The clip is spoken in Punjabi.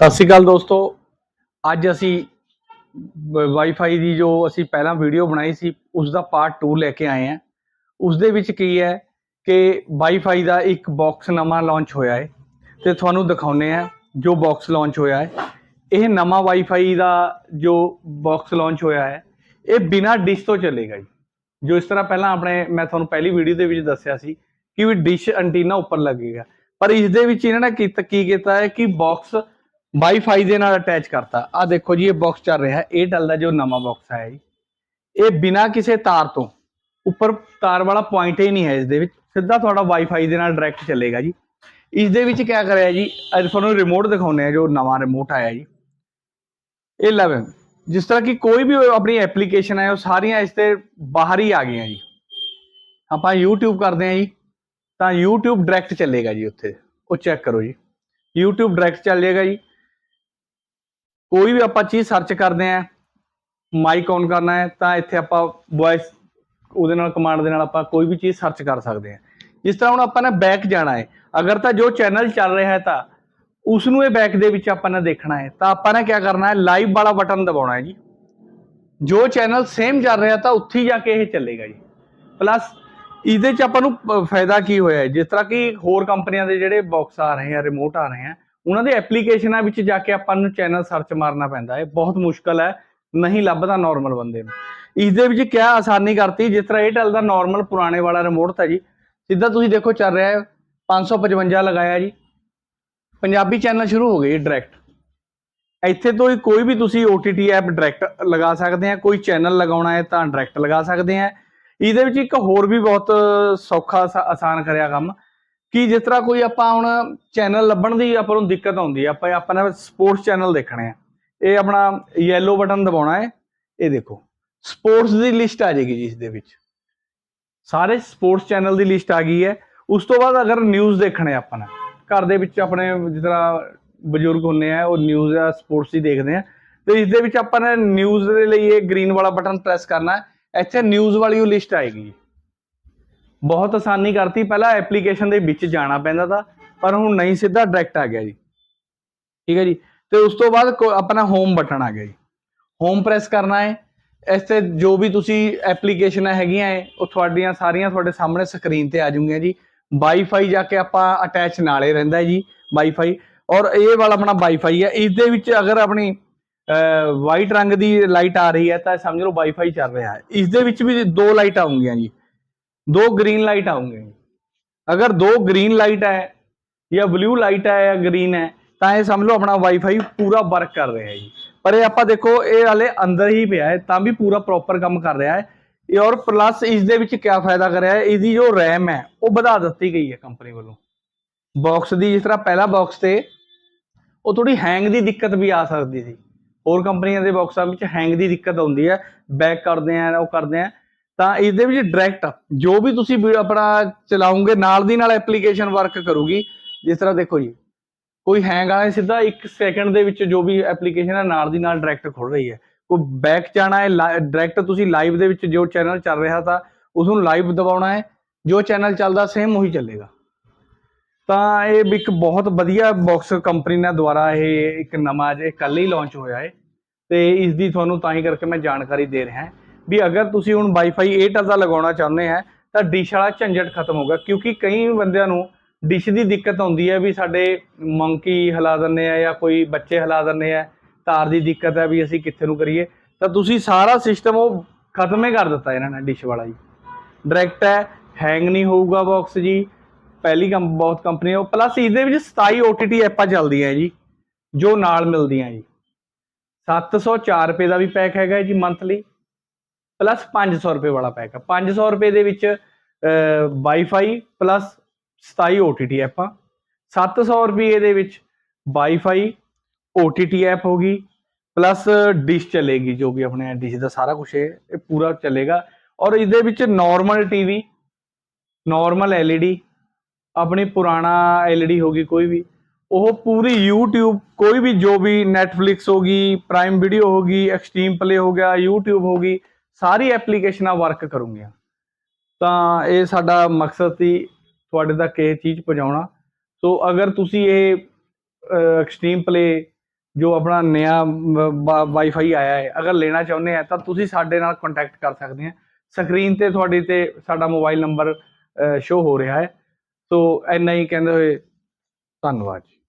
ਸਤਿ ਸ਼੍ਰੀ ਅਕਾਲ ਦੋਸਤੋ। ਅੱਜ ਅਸੀਂ ਵਾਈਫਾਈ ਦੀ ਜੋ ਅਸੀਂ ਪਹਿਲਾਂ ਵੀਡੀਓ ਬਣਾਈ ਸੀ ਉਸ ਦਾ ਪਾਰਟ 2 ਲੈ ਕੇ ਆਏ ਹਾਂ। ਉਸ ਦੇ ਵਿੱਚ ਕੀ ਹੈ ਕਿ ਵਾਈਫਾਈ ਦਾ ਇੱਕ ਬਾਕਸ ਨਵਾਂ ਲਾਂਚ ਹੋਇਆ ਹੈ। ਤੇ ਤੁਹਾਨੂੰ ਦਿਖਾਉਨੇ ਆ ਜੋ ਬਾਕਸ ਲਾਂਚ ਹੋਇਆ ਹੈ। ਇਹ ਨਵਾਂ ਵਾਈਫਾਈ ਦਾ ਜੋ ਬਾਕਸ ਲਾਂਚ ਹੋਇਆ ਹੈ, ਇਹ ਬਿਨਾ ਡਿਸ਼ ਤੋਂ ਚੱਲੇਗਾ ਜੀ। ਜੋ ਇਸ ਤਰ੍ਹਾਂ ਪਹਿਲਾਂ ਆਪਣੇ, ਮੈਂ ਤੁਹਾਨੂੰ ਪਹਿਲੀ ਵੀਡੀਓ ਦੇ ਵਿੱਚ ਦੱਸਿਆ ਸੀ ਕਿ ਵੀ ਡਿਸ਼ ਐਂਟੀਨਾ ਉੱਪਰ ਲੱਗੇਗਾ। ਪਰ ਇਸ ਦੇ ਵਿੱਚ ਇਹਨਾਂ ਨੇ ਕੀਤਾ ਕੀ ਕੀਤਾ ਹੈ ਕਿ ਬਾਕਸ ਵਾਈਫਾਈ ਦੇ ਨਾਲ ਅਟੈਚ ਕਰਤਾ। ਆ ਦੇਖੋ ਜੀ, ਇਹ ਬਾਕਸ ਚੱਲ ਰਿਹਾ। ਹੈ Airtel ਦਾ ਜੋ ਨਵਾਂ ਬਾਕਸ ਆਇਆ ਜੀ। ਇਹ ਬਿਨਾ ਕਿਸੇ ਤਾਰ ਤੋਂ, ਉੱਪਰ ਤਾਰ ਵਾਲਾ ਪੁਆਇੰਟ ਹੀ ਨਹੀਂ ਹੈ ਇਸ ਦੇ ਵਿੱਚ। ਸਿੱਧਾ ਤੁਹਾਡਾ ਵਾਈਫਾਈ ਦੇ ਨਾਲ ਡਾਇਰੈਕਟ ਚੱਲੇਗਾ ਜੀ। ਇਸ ਦੇ ਵਿੱਚ ਕੀ ਕਰਿਆ ਜੀ? ਅੱਜ ਤੁਹਾਨੂੰ ਰਿਮੋਟ ਦਿਖਾਉਨੇ ਆ ਜੋ ਨਵਾਂ ਰਿਮੋਟ ਆਇਆ ਜੀ। ਇਹ 11 ਜਿਸ ਤਰ੍ਹਾਂ ਕਿ ਕੋਈ ਵੀ ਆਪਣੀ ਐਪਲੀਕੇਸ਼ਨ ਹੈ, ਉਹ ਸਾਰੀਆਂ ਇਸ ਤੇ ਬਾਹਰ ਹੀ ਆ ਗਈਆਂ ਜੀ। ਆਪਾਂ YouTube ਕਰਦੇ ਹਾਂ ਜੀ। ਤਾਂ YouTube ਡਾਇਰੈਕਟ ਚੱਲੇਗਾ ਜੀ ਉੱਥੇ। ਉਹ ਚੈੱਕ ਕਰੋ ਜੀ। YouTube ਡਾਇਰੈਕਟ ਚੱਲ ਜਾਏਗਾ ਜੀ। ਕੋਈ ਵੀ ਆਪਾਂ ਚੀਜ਼ ਸਰਚ ਕਰਦੇ ਆ ਮਾਈਕ ਔਨ ਕਰਨਾ ਹੈ, ਤਾਂ ਇੱਥੇ ਆਪਾਂ ਵੌਇਸ ਉਹਦੇ ਨਾਲ ਕਮਾਂਡ ਦੇ ਨਾਲ ਆਪਾਂ ਕੋਈ ਵੀ ਚੀਜ਼ ਸਰਚ ਕਰ ਸਕਦੇ ਆ ਜਿਸ ਤਰ੍ਹਾਂ ਹੁਣ ਆਪਾਂ ਨੇ ਬੈਕ ਜਾਣਾ ਹੈ, ਅਗਰ ਤਾਂ ਜੋ ਚੈਨਲ ਚੱਲ ਰਿਹਾ ਹੈ ਤਾਂ ਉਸ ਨੂੰ ਇਹ ਬੈਕ ਦੇ ਵਿੱਚ ਆਪਾਂ ਨੇ ਦੇਖਣਾ ਹੈ, ਤਾਂ ਆਪਾਂ ਨੇ ਕੀ ਕਰਨਾ ਹੈ ਲਾਈਵ ਵਾਲਾ ਬਟਨ ਦਬਾਉਣਾ ਹੈ ਜੀ। ਜੋ ਚੈਨਲ ਸੇਮ ਚੱਲ ਰਿਹਾ ਤਾਂ ਉੱਥੇ ਹੀ ਜਾ ਕੇ ਇਹ ਚੱਲੇਗਾ ਜੀ। ਪਲੱਸ ਇਹਦੇ ਚ ਆਪਾਂ ਨੂੰ ਫਾਇਦਾ ਕੀ ਹੋਇਆ ਹੈ? ਜਿਸ ਤਰ੍ਹਾਂ ਕਿ ਹੋਰ ਕੰਪਨੀਆਂ ਦੇ ਜਿਹੜੇ ਬਾਕਸ ਆ ਰਹੇ ਆ ਰਿਮੋਟ ਆ ਰਹੇ ਆ ਉਹਨਾਂ ਦੇ ਐਪਲੀਕੇਸ਼ਨਾਂ ਵਿੱਚ ਜਾ ਕੇ ਆਪਾਂ ਨੂੰ ਚੈਨਲ ਸਰਚ ਮਾਰਨਾ ਪੈਂਦਾ ਹੈ। ਬਹੁਤ ਮੁਸ਼ਕਲ ਹੈ, ਨਹੀਂ ਲੱਭਦਾ ਨਾਰਮਲ ਬੰਦੇ ਨੂੰ। ਇਸ ਦੇ ਵਿੱਚ ਕਿਆ ਆਸਾਨੀ ਕਰਤੀ, ਜਿਸ ਤਰ੍ਹਾਂ Airtel ਦਾ ਨਾਰਮਲ ਪੁਰਾਣੇ ਵਾਲਾ ਰਿਮੋਟ ਤਾਂ ਜੀ। ਸਿੱਧਾ ਤੁਸੀਂ ਦੇਖੋ, ਚੱਲ ਰਿਹਾ ਹੈ 555 ਲਗਾਇਆ ਜੀ। ਪੰਜਾਬੀ ਚੈਨਲ ਸ਼ੁਰੂ ਹੋ ਗਏ ਡਾਇਰੈਕਟ ਇੱਥੇ ਤੋਂ ਹੀ ਕੋਈ ਵੀ ਤੁਸੀਂ OTT ਐਪ ਡਾਇਰੈਕਟ ਲਗਾ ਸਕਦੇ ਆ, ਕੋਈ ਚੈਨਲ ਲਗਾਉਣਾ ਹੈ ਤਾਂ ਡਾਇਰੈਕਟ ਲਗਾ ਸਕਦੇ ਆ। ਇਹਦੇ ਵਿੱਚ ਇੱਕ ਹੋਰ ਵੀ ਬਹੁਤ ਸੌਖਾ ਆਸਾਨ ਕਰਿਆ ਕੰਮ ਕਿ ਜਿਸ ਤਰ੍ਹਾਂ ਕੋਈ ਆਪਾਂ ਹੁਣ ਚੈਨਲ ਲੱਭਣ ਦੀ ਆਪਾਂ ਨੂੰ ਦਿੱਕਤ ਆਉਂਦੀ ਹੈ ਆਪਾਂ ਆਪਾਂ ਨੇ ਸਪੋਰਟਸ ਚੈਨਲ ਦੇਖਣੇ ਆ। ਇਹ ਆਪਣਾ ਯੈਲੋ ਬਟਨ ਦਬਾਉਣਾ ਹੈ, ਇਹ ਦੇਖੋ। ਸਪੋਰਟਸ ਦੀ ਲਿਸਟ ਆ ਜਾਏਗੀ ਜੀ ਇਸ ਦੇ ਵਿੱਚ। ਸਾਰੇ ਸਪੋਰਟਸ ਚੈਨਲ ਦੀ ਲਿਸਟ ਆ ਗਈ ਹੈ। ਉਸ ਤੋਂ ਬਾਅਦ ਅਗਰ ਨਿਊਜ਼ ਦੇਖਣੇ ਆਪਾਂ ਨੇ, ਘਰ ਦੇ ਵਿੱਚ ਆਪਣੇ ਜਿਸ ਤਰ੍ਹਾਂ ਬਜ਼ੁਰਗ ਹੁੰਨੇ ਆ, ਉਹ ਨਿਊਜ਼ ਆ ਸਪੋਰਟਸ ਹੀ ਦੇਖਦੇ ਆ। ਤੇ ਇਸ ਦੇ ਵਿੱਚ ਆਪਾਂ ਨੇ ਨਿਊਜ਼ ਦੇ ਲਈ ਇਹ ਗ੍ਰੀਨ ਵਾਲਾ ਬਟਨ ਪ੍ਰੈਸ ਕਰਨਾ ਹੈ। ਇੱਥੇ ਨਿਊਜ਼ ਵਾਲੀ ਉਹ ਲਿਸਟ ਆਏਗੀ ਜੀ। ਬਹੁਤ ਆਸਾਨੀ ਕਰਤੀ, ਪਹਿਲਾਂ ਐਪਲੀਕੇਸ਼ਨ ਦੇ ਵਿੱਚ ਜਾਣਾ ਪੈਂਦਾ ਤਾਂ, ਪਰ ਹੁਣ ਨਹੀਂ, ਸਿੱਧਾ ਡਾਇਰੈਕਟ ਆ ਗਿਆ ਜੀ। ਠੀਕ ਹੈ ਜੀ? ਤੇ ਉਸ ਤੋਂ ਬਾਅਦ ਕੋ- ਆਪਣਾ ਹੋਮ ਬਟਨ ਆ ਗਿਆ ਜੀ। ਹੋਮ ਪ੍ਰੈਸ ਕਰਨਾ ਹੈ। ਇਸ ਤੇ ਜੋ ਵੀ ਤੁਸੀਂ ਐਪਲੀਕੇਸ਼ਨਾਂ ਹੈਗੀਆਂ ਹੈ, ਉਹ ਤੁਹਾਡੀਆਂ ਸਾਰੀਆਂ ਤੁਹਾਡੇ ਸਾਹਮਣੇ ਸਕਰੀਨ ਤੇ ਆ ਜਾਊਗੀਆਂ ਜੀ। ਵਾਈਫਾਈ ਜਾ ਕੇ ਆਪਾਂ ਅਟੈਚ ਨਾਲੇ ਰਹਿੰਦਾ ਜੀ ਵਾਈਫਾਈ ਔਰ ਇਹ ਵਾਲਾ ਆਪਣਾ ਵਾਈਫਾਈ ਹੈ। ਇਸ ਦੇ ਵਿੱਚ ਅਗਰ ਆਪਣੀ ਵਾਈਟ ਰੰਗ ਦੀ ਲਾਈਟ ਆ ਰਹੀ ਹੈ, ਤਾਂ ਸਮਝ ਲਓ ਵਾਈਫਾਈ ਚੱਲ ਰਿਹਾ ਹੈ। ਇਸ ਦੇ ਵਿੱਚ ਵੀ ਦੋ ਲਾਈਟ ਆਉਂਗੀਆਂ ਜੀ। ਦੋ ਗ੍ਰੀਨ ਲਾਈਟ ਆਉਂਗੀਆਂ ਜੀ ਅਗਰ ਦੋ ਗ੍ਰੀਨ ਲਾਈਟ ਹੈ ਜਾਂ ਬਲੂ ਲਾਈਟ ਹੈ ਜਾਂ ਗ੍ਰੀਨ ਹੈ ਤਾਂ ਇਹ ਸਮਝ ਲਓ ਆਪਣਾ ਵਾਈਫਾਈ ਪੂਰਾ ਵਰਕ ਕਰ ਰਿਹਾ ਹੈ ਜੀ ਪਰ ਇਹ ਆਪਾਂ ਦੇਖੋ ਇਹ ਹਾਲੇ ਅੰਦਰ ਹੀ ਪਿਆ ਹੈ ਤਾਂ ਵੀ ਪੂਰਾ ਪ੍ਰੋਪਰ ਕੰਮ ਕਰ ਰਿਹਾ ਹੈ ਇਹ ਔਰ ਪਲੱਸ ਇਸ ਦੇ ਵਿੱਚ ਕੀ ਫਾਇਦਾ ਕਰਿਆ ਹੈ ਇਹਦੀ ਜੋ ਰੈਮ ਹੈ ਉਹ ਵਧਾ ਦਿੱਤੀ ਗਈ ਹੈ ਕੰਪਨੀ ਵੱਲੋਂ ਬਾਕਸ ਦੀ ਜਿਸ ਤਰ੍ਹਾਂ ਪਹਿਲਾ ਬਾਕਸ ਤੇ ਉਹ ਥੋੜੀ ਹੈਂਗ ਦੀ ਦਿੱਕਤ ਵੀ ਆ ਸਕਦੀ ਸੀ ਹੋਰ ਕੰਪਨੀਆਂ ਦੇ ਬਾਕਸਾਂ ਵਿੱਚ ਹੈਂਗ ਦੀ ਦਿੱਕਤ ਆਉਂਦੀ ਹੈ ਬੈਕ ਕਰਦੇ ਆ ਉਹ ਕਰਦੇ ਆ ਤਾਂ ਇਸ ਦੇ ਵਿੱਚ ਡਾਇਰੈਕਟ ਜੋ ਵੀ ਤੁਸੀਂ ਵੀ ਆਪਣਾ ਚਲਾਉਂਗੇ, ਨਾਲ ਦੀ ਨਾਲ ਐਪਲੀਕੇਸ਼ਨ ਵਰਕ ਕਰੂਗੀ। ਜਿਸ ਤਰ੍ਹਾਂ ਦੇਖੋ ਜੀ, ਕੋਈ ਹੈਂਗ ਆਏ ਸਿੱਧਾ 1 ਸੈਕਿੰਡ ਦੇ ਵਿੱਚ ਜੋ ਵੀ ਐਪਲੀਕੇਸ਼ਨ ਹੈ ਨਾਲ ਦੀ ਨਾਲ ਡਾਇਰੈਕਟ ਖੁੱਲ ਰਹੀ ਹੈ। ਕੋਈ ਬੈਕ ਜਾਣਾ ਹੈ ਡਾਇਰੈਕਟ ਤੁਸੀਂ ਲਾਈਵ ਦੇ ਵਿੱਚ ਜੋ ਚੈਨਲ ਚੱਲ ਰਿਹਾ ਤਾਂ ਉਸ ਨੂੰ ਲਾਈਵ ਦਬਾਉਣਾ ਹੈ। ਜੋ ਚੈਨਲ ਚੱਲਦਾ ਸੇਮ ਉਹੀ ਚੱਲੇਗਾ। ਤਾਂ ਇਹ ਇੱਕ ਬਹੁਤ ਵਧੀਆ ਬਾਕਸ ਕੰਪਨੀ ਨੇ ਦੁਆਰਾ ਇਹ ਇੱਕ ਨਵਾਂ ਜੇ ਕੱਲ ਹੀ ਲਾਂਚ ਹੋਇਆ ਹੈ। ਤੇ ਇਸ ਦੀ ਤੁਹਾਨੂੰ ਤਾਂ ਹੀ ਕਰਕੇ ਮੈਂ ਜਾਣਕਾਰੀ ਦੇ ਰਿਹਾ ਹਾਂ। ਵੀ ਅਗਰ ਤੁਸੀਂ ਹੁਣ ਵਾਈਫਾਈ Airtel ਦਾ ਲਗਾਉਣਾ ਚਾਹੁੰਦੇ ਆ ਤਾਂ ਡਿਸ਼ ਵਾਲਾ ਝੰਜਟ ਖਤਮ ਹੋਗਾ ਕਿਉਂਕਿ ਕਈ ਬੰਦਿਆਂ ਨੂੰ ਡਿਸ਼ ਦੀ ਦਿੱਕਤ ਆਉਂਦੀ ਹੈ ਵੀ ਸਾਡੇ ਮੰਕੀ ਹਿਲਾ ਦਿੰਦੇ ਆ ਜਾਂ ਕੋਈ ਬੱਚੇ ਹਿਲਾ ਦਿੰਦੇ ਆ, ਤਾਰ ਦੀ ਦਿੱਕਤ ਹੈ ਵੀ ਅਸੀਂ ਕਿੱਥੇ ਨੂੰ ਕਰੀਏ, ਤਾਂ ਤੁਸੀਂ ਸਾਰਾ ਸਿਸਟਮ ਉਹ ਖਤਮ ਹੀ ਕਰ ਦਿੱਤਾ ਇਹਨਾਂ ਨੇ ਡਿਸ਼ ਵਾਲਾ ਜੀ। ਡਾਇਰੈਕਟ ਹੈ ਹੈਂਗ ਨਹੀਂ ਹੋਊਗਾ ਬਾਕਸ ਜੀ, ਪਹਿਲੀ ਕੰਮ ਬਹੁਤ ਕੰਪਨੀ ਉਹ ਪਲੱਸ ਇਹਦੇ ਵਿੱਚ 27 OTT ਐਪਾਂ ਚੱਲਦੀਆਂ ਜੀ, ਜੋ ਨਾਲ ਮਿਲਦੀਆਂ ਜੀ। 704 ਰੁਪਏ ਦਾ ਵੀ ਪੈਕ ਹੈਗਾ ਜੀ ਮੰਥਲੀ ਪਲੱਸ 500 ਰੁਪਏ ਵਾਲਾ ਪੈਕ ਹੈ 500 ਰੁਪਏ ਦੇ ਵਿੱਚ ਵਾਈਫਾਈ ਪਲੱਸ 27 OTT ਐਪਾਂ 700 ਰੁਪਏ ਦੇ ਵਿੱਚ ਵਾਈਫਾਈ OTT ਐਪ ਹੋਗੀ ਪਲੱਸ ਡਿਸ਼ ਚਲੇਗੀ ਜੋ ਕਿ ਆਪਣੇ ਡਿਸ਼ ਦਾ ਸਾਰਾ ਕੁਝ ਇਹ ਪੂਰਾ ਚਲੇਗਾ। ਔਰ ਇਹਦੇ ਵਿੱਚ ਨਾਰਮਲ ਟੀਵੀ ਨਾਰਮਲ LED, ਆਪਣੀ ਪੁਰਾਣਾ LED ਹੋਗੀ ਕੋਈ ਵੀ। ਉਹ ਪੂਰੀ YouTube, ਕੋਈ ਵੀ ਜੋ ਵੀ Netflix ਹੋਗੀ ਪ੍ਰਾਈਮ ਵੀਡੀਓ ਹੋਗੀ ਐਕਸਟ੍ਰੀਮ ਪਲੇ ਹੋ ਗਿਆ, YouTube ਹੋਗੀ ਸਾਰੀ ਐਪਲੀਕੇਸ਼ਨਾਂ ਵਰਕ ਕਰੂੰਗੀਆਂ। ਤਾਂ ਇਹ ਸਾਡਾ ਮਕਸਦ ਸੀ ਤੁਹਾਡੇ ਤੱਕ ਇਹ ਚੀਜ਼ ਪਹੁੰਚਾਉਣਾ। ਸੋ ਅਗਰ ਤੁਸੀਂ ਇਹ ਐਕਸਟ੍ਰੀਮ ਪਲੇ ਜੋ ਆਪਣਾ ਨया ਵਾਈਫਾਈ ਆਇਆ ਹੈ, ਅਗਰ ਲੈਣਾ ਚਾਹੁੰਦੇ ਆ, ਤਾਂ ਤੁਸੀਂ ਸਾਡੇ ਨਾਲ ਕੰਟੈਕਟ ਕਰ ਸਕਦੇ ਆ। ਸਕਰੀਨ ਤੇ ਤੁਹਾਡੀ ਤੇ ਸਾਡਾ ਮੋਬਾਈਲ ਨੰਬਰ ਸ਼ੋ ਹੋ ਰਿਹਾ ਹੈ। ਸੋ ਇੰਨਾ ਹੀ ਕਹਿੰਦੇ ਹੋਏ, ਧੰਨਵਾਦ ਜੀ।